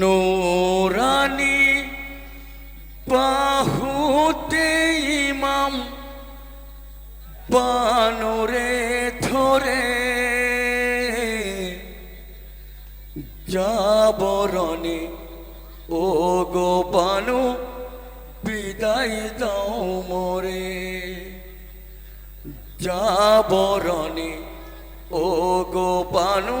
নোরানি বাহুতে ইমাম বানরে ধরে যাবরণে ও গো বানু, বিদায় দাও মরে। যাবরণে ও গো বানু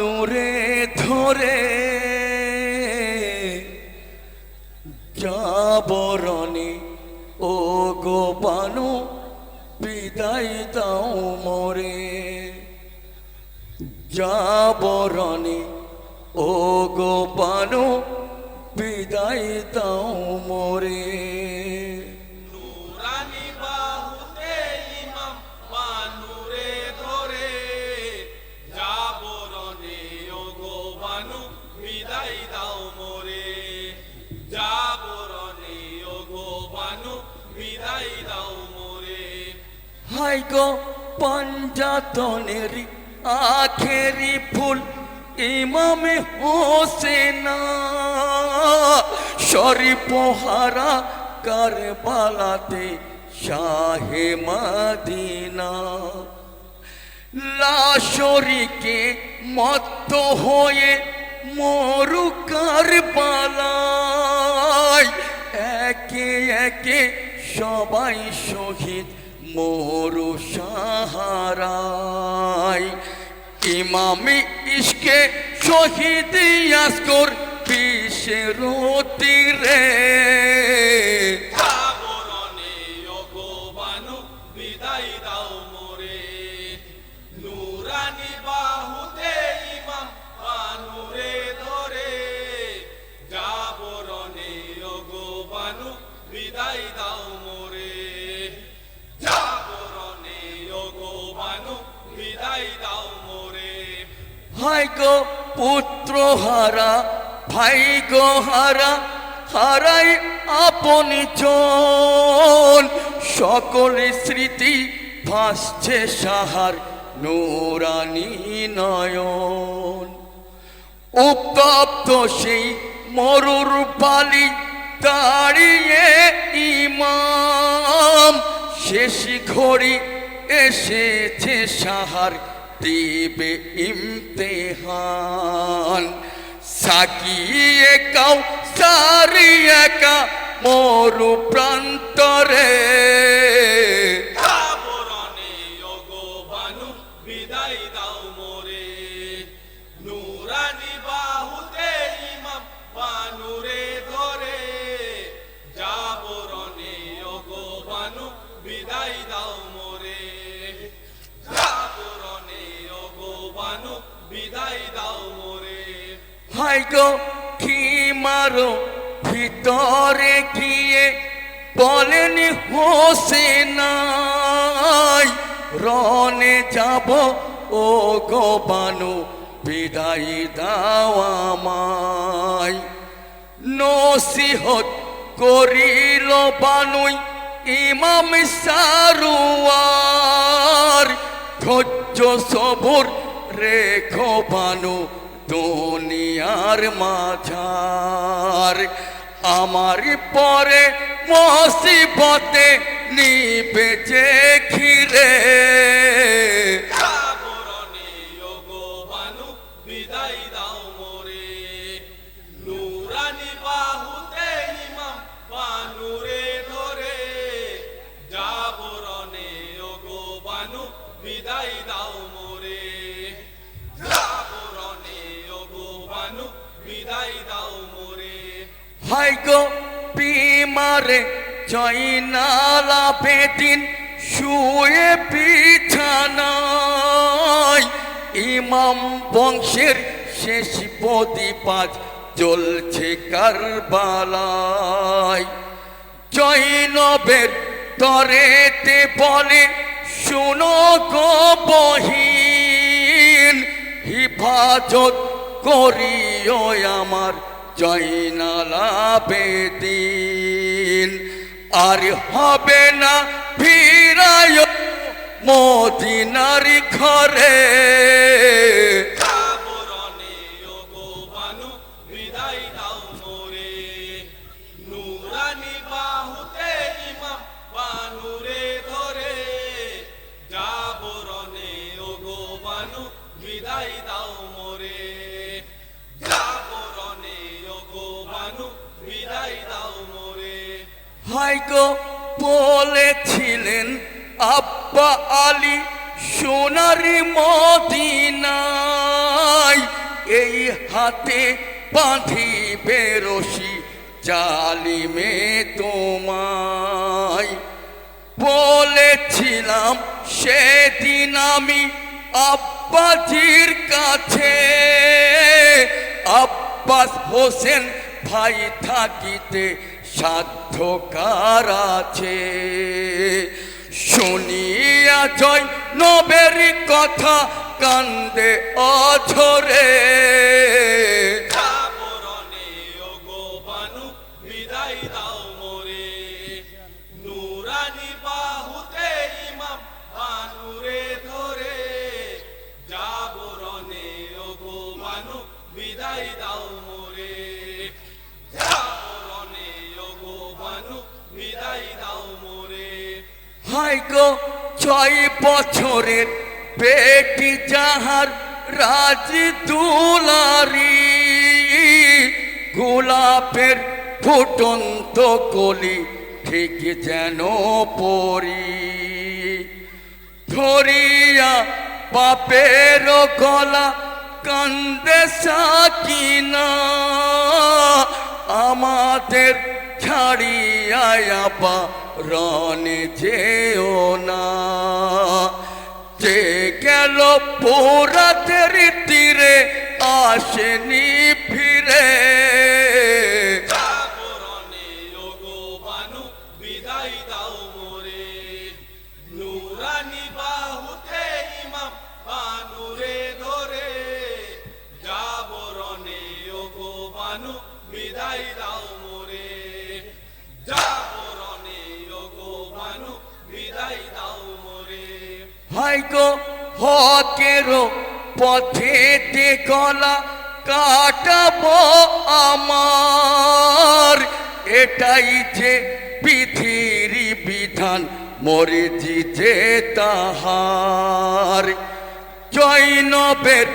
পানুরে ধরে যাবরণে, ও গো পানু বিদায় দাও মরে। যাবরণে, ও গো পানু বিদায় দাও মরে। হাই গো পঞ্জাতনের আখেরি ফুল ইমামে হোসেনা। শরীফহারা কারবালাতে শাহে মদিনা। লাশরিকে মত্ত হয়ে মরু কারবালায়। একে একে সবাই শহীদ মরু সাহারায় ইমামি ইসকে শহীদ ইয়াসকর রতি তীরে পুত্র হারা ভাই গো হারা হারাই আপনি জন সকল স্মৃতি ভাসছে সাহার নোরানি নয়ন। উত্তপ্ত সেই মরুর বালি দাঁড়িয়ে ইমাম। শেষ ঘড়ি এসেছে সাহার দিবে ইমতেহান। সাকিয়ে কাউ সারিয়ে কা মরু প্রান্তরে। বিদায় দাও মোরে। হাই গো, কি মারো? ভিতরে গিয়ে বলেন হোসেনাই, রনে যাব। ও গো বানু, বিদায় দাও আমায়। নসিহত করিল বানুই ইমাম সারুয়ার। ধৈর্য সবর রেখো বানু দুনিয়ার মাঝার। আমার পরে মসিবতে নিবেছে ঘিরে। বিমারে জয়নালা বেদিন শুয়ে বিছানায় ইমাম বংশের শেষ প্রদীপ আজ জ্বলছে কারবালায়। জৈনবের তরেতে বলে, শুনো গো বহিন, হিফাজত করিও আমার জৈনালা বেদিন আর হবে না ফিরায় মদিনার ঘরে। হাইগো বলেছিলেন, আব্বা আলী সোনারি মদিনায় এই হাতে বাঁধিবে রশি জালিমে তোমায়। বলেছিলাম, সেদিন আমি আব্বাজির কাছে, আব্বাস হোসেন ভাই থাকিতে সাধ্য কার আছে। শুনিয়া জয় নবের কথা কান্দে অঝরে। হাই গো, ছয় বছরের পেটি যাহার রাজ দুলারি। গোলাপের ফুটন্ত কলি ঠিক যেন পরি। ধরিয়া বাপের গলা কান্দে সাকিনা, আমাদের ছাড়িয়া আপা যেও না। যে গেল পোরাতের তীরে আসেনি ফিরে। হাইগো হকেরও পথেতে গলা কাটাবো আমার। এটাই যে পৃথিবীর বিধান মরে যে তাহার। জৈনবের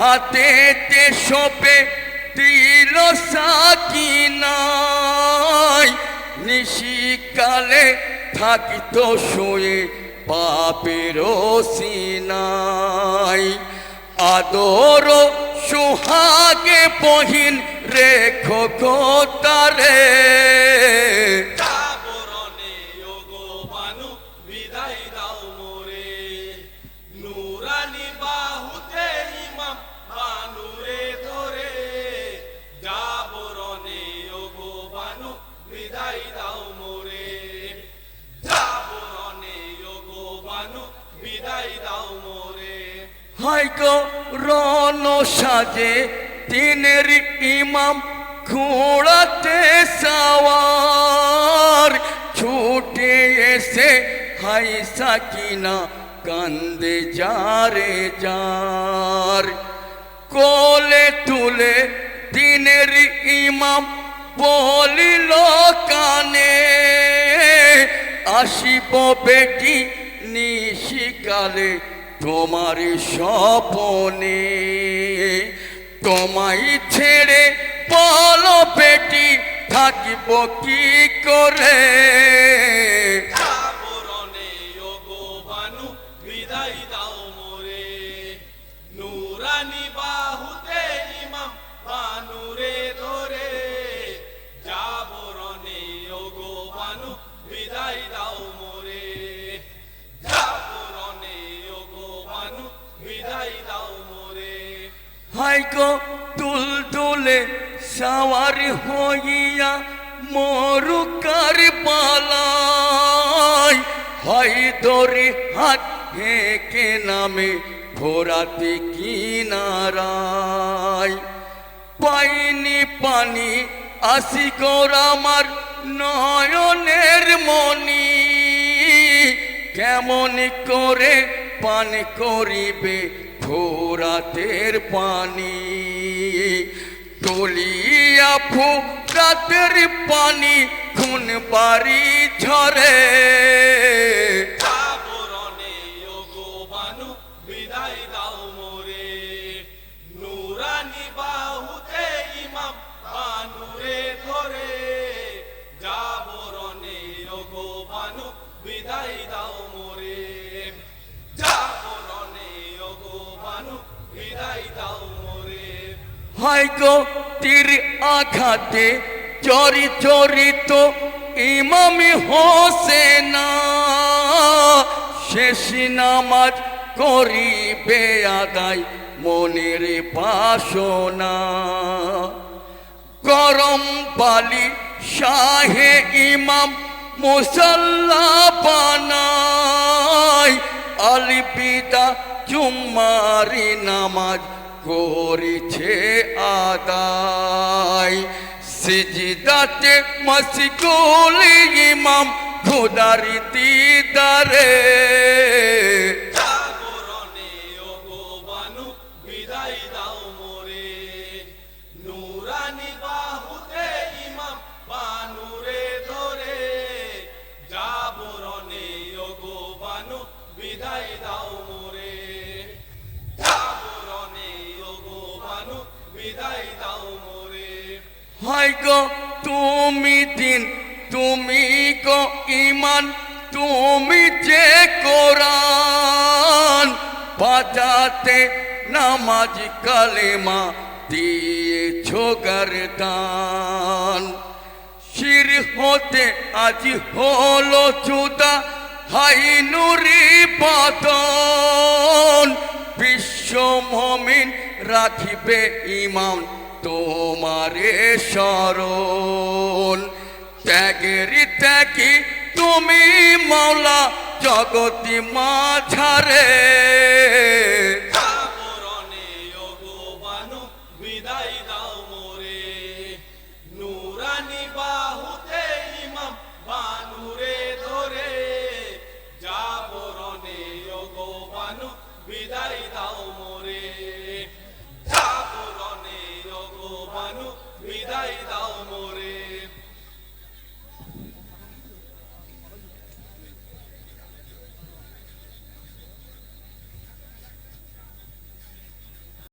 হাতেতে সপে দিল সাকিনাই নিশিকালে থাকিত শুয়ে পাপের সিনাই। আদর সুহাগে বহিন রেখো গো তারে। দিনের ইমাম ঘোড়াতে সাওয়ার। ছুটে এসে হাই সাকিনা কান্দে যারে যার। কোলে তুলে দিনের ইমাম বলিল, কানে আসিব বেটি নিশিকালে তোমার স্বপনে। তোমায় ছেড়ে বলো বেটি থাকিব কি করে? হাইগো তুল তুলে সাওয়ার হইয়া মরুকার হয় দরে হাত হেঁকে নামে ভোরাতে কিনারায়। পাইনি পানি, আসি আমার নয়নের মনি কেমন করে পান করিবে ভোরাতের পানি তলিয়া রাতের পানি খুন বাড়ি ঝরে। গো তীর আঘাতে, চরি চরিত ইমামি হোসেনা। শেষ নামাজ করিবে আদায় মনের বাসনা। গরম বালি শাহে ইমাম মুসল্লা বানাই আলিপিতা জুম্মারি নামাজ করেছে আদায়। সিজিদাতে মসগুল ইমাম খুদারি দিদারে। বিদায় তুমি দিন, তুমি গো ইমান তুমি যে কোরআন বাজাতে নামাজ কালেমা দিয়েছ গরদান। শির হতে আজ হলো জুদা হাই নুরি রাখিবে ইমাম তোমারে স্মরণ। ত্যাগের ত্যাগি তুমি মাওলা জগতি মাঝারে।